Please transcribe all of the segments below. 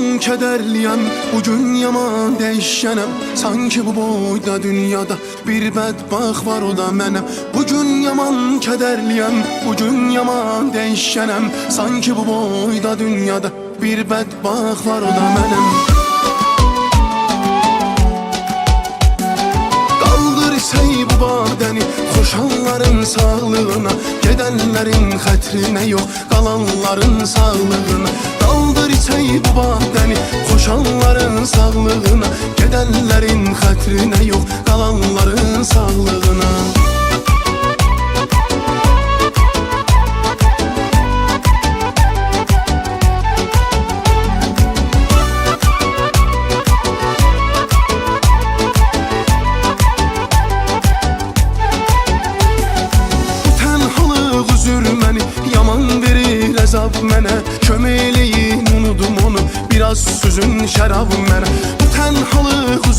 yaman kederliyem Bugün yaman değişenem. Sanki bu boyda dünyada Bir bedbaxt var o da mənim Bugün yaman kederliyem Bugün yaman değişenem. Sanki bu boyda dünyada Bir bedbaxt var o da mənim Qaldır isey bu badəni Xoşanların sağlığına. Gedənlərin xətrinə yox Qalanların sağlığına İsey bu badəni Xoşanların sağlığına Gedənlərin xətrinə yox Qalanların sağlığına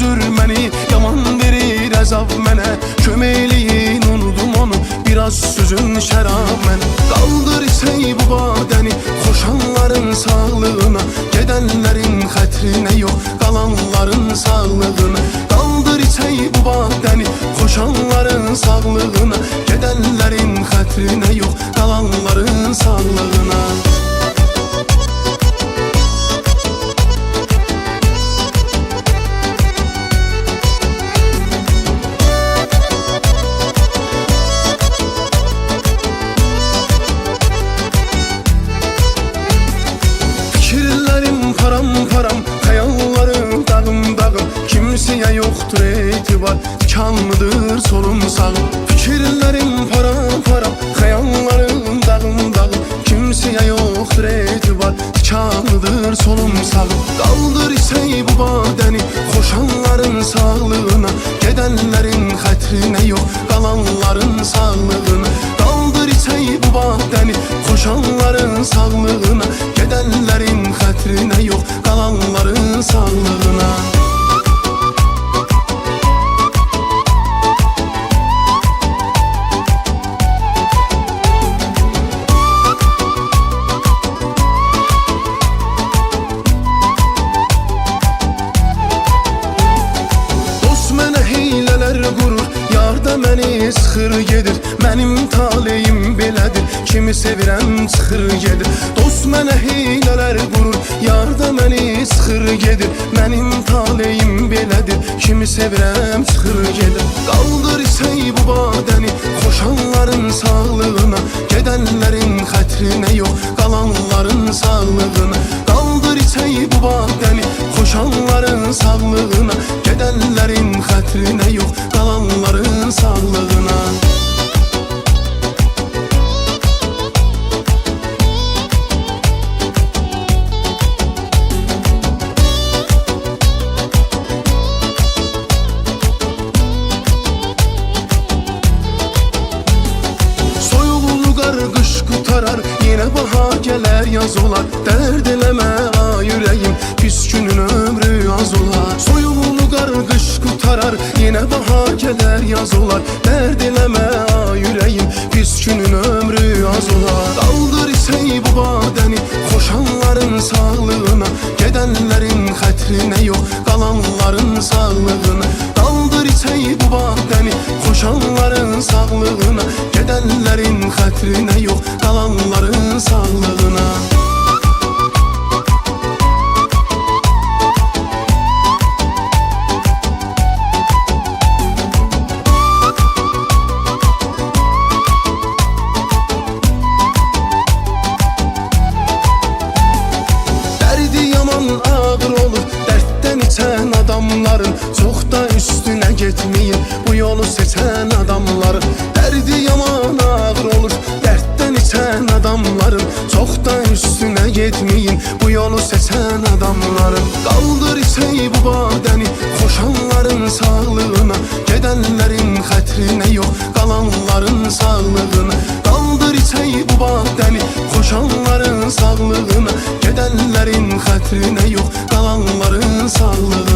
üzür məni Yaman verir əzab mənə Köməkliyin unudum onu Biraz süzün şərab mənə Qaldır isey bu badəni Xoşanların sağlığına. Gedənlərin xətrinə yox Qalanların sağlığına. Qaldır içey bu badəni Xoşanların sağlığına. Gedənlərin xətrinə yox Kimseye yoktur etibar Dikanlıdır solum sağım Fikirlerim param param Hayallarım dağım dağım Kimseye yoktur etibar Dikanlıdır solum sağım Kaldır isey bu badəni Koşanların sağlığına. Gedenlerin xətrinə yox Qalanların sağlığına. Kaldır isey bu badəni Koşanların sağlığına. Gedenlerin xətrinə yox Qalanların sağlığına sıxır gedir Mənim taleyim belədir. Kimi sevirəm çıxır gedir. Dost mənə heylələr qurur Yarda məni sıxır gedir. Mənim taleyim belədir Kimi sevirəm çıxır gedir. Qaldır isey bu badəni Xoşanların sağlığına. Gedənlərin xətrinə yox Qalanların sağlığına. Qaldır içey bu badəni Xoşanların sağlığına Gedənlərin xətrinə yox Qalanların sağlığına. Soyuğunu qar qış qutarar Yenə bahar gələr yaz olar Yenə bahar gələr yaz olar Dərd eləmə ay ürəyim Pis günün ömrü az olar Qaldır isey bu badəni Xoşanların sağlığına. Gedənlərin xətrinə yox Qalanların sağlığına. Qaldır içey bu badəni Xoşanların sağlığına. Gedənlərin xətrinə yox Qalanların sağlığına getməyin Bu yolu seçən adamların Dərdi yaman ağır olur. Dərddən içən adamların Çox da üstünə getməyin Bu yolu seçən adamların Qaldır isey bu badəni Xoşanların sağlığına Gedənlərin xətrinə yox Qalanların sağlığına Qaldır içey bu badəni Xoşanların sağlığına Gedənlərin xətrinə yox Qalanların sağlığına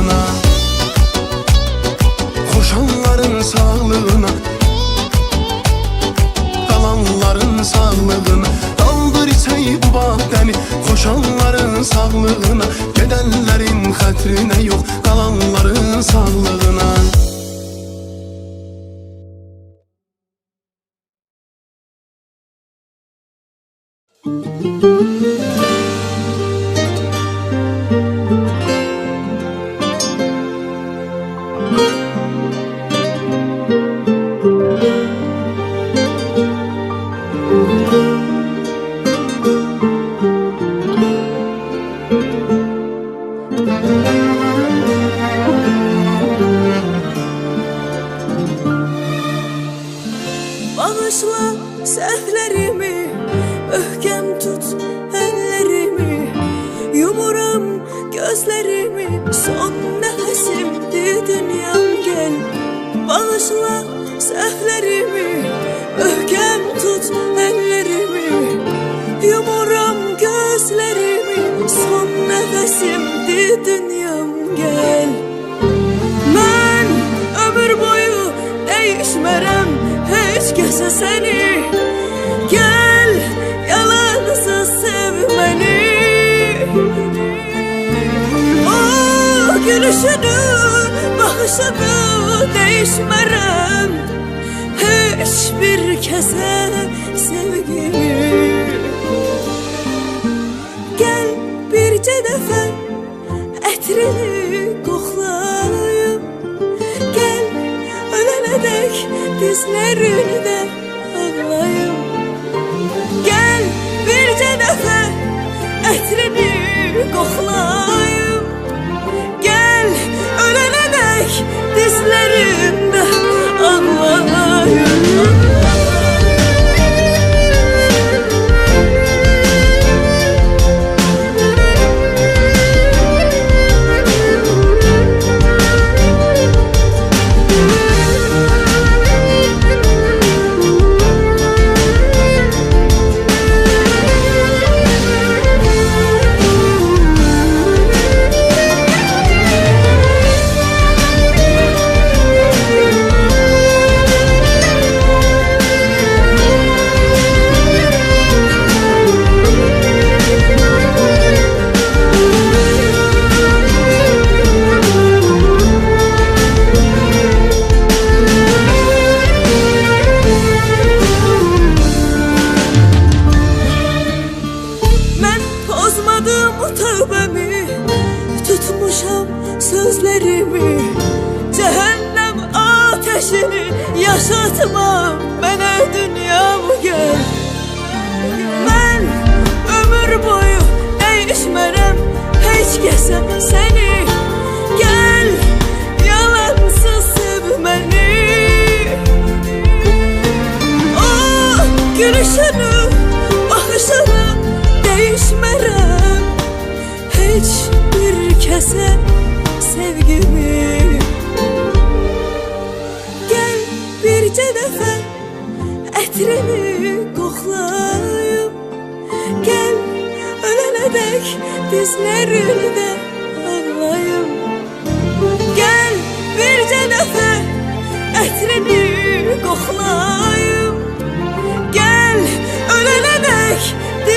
sağlığına Gedənlərin xətrinə yox Qalanların gözlərimi Son nəfəsimdir dünyam gəl Bağışla səhvlərimi Möhkəm tut əllərimi Yumuram gözlərimi Son nəfəsimdir dünyam gəl Mən ömür boyu dəyişmərəm heç kəsə səni gülüşünü, baxışını dəyişmərəm Heç bir kəsə sevgimi Gəl bircə dəfə ətrini qoxlayım Gəl ölənə dək dizlərində ağlayım Gəl bircə dəfə ətrini qoxlayım dizlərində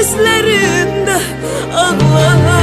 dizlərində ağlayım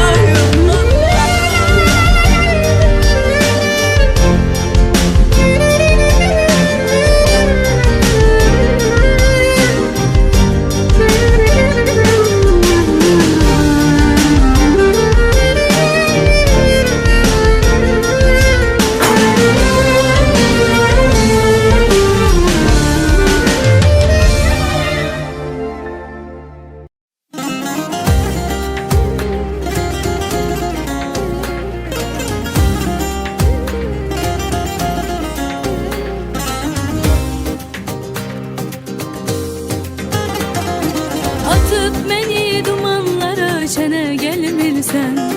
Atıp beni dumanlara çene gelmirsen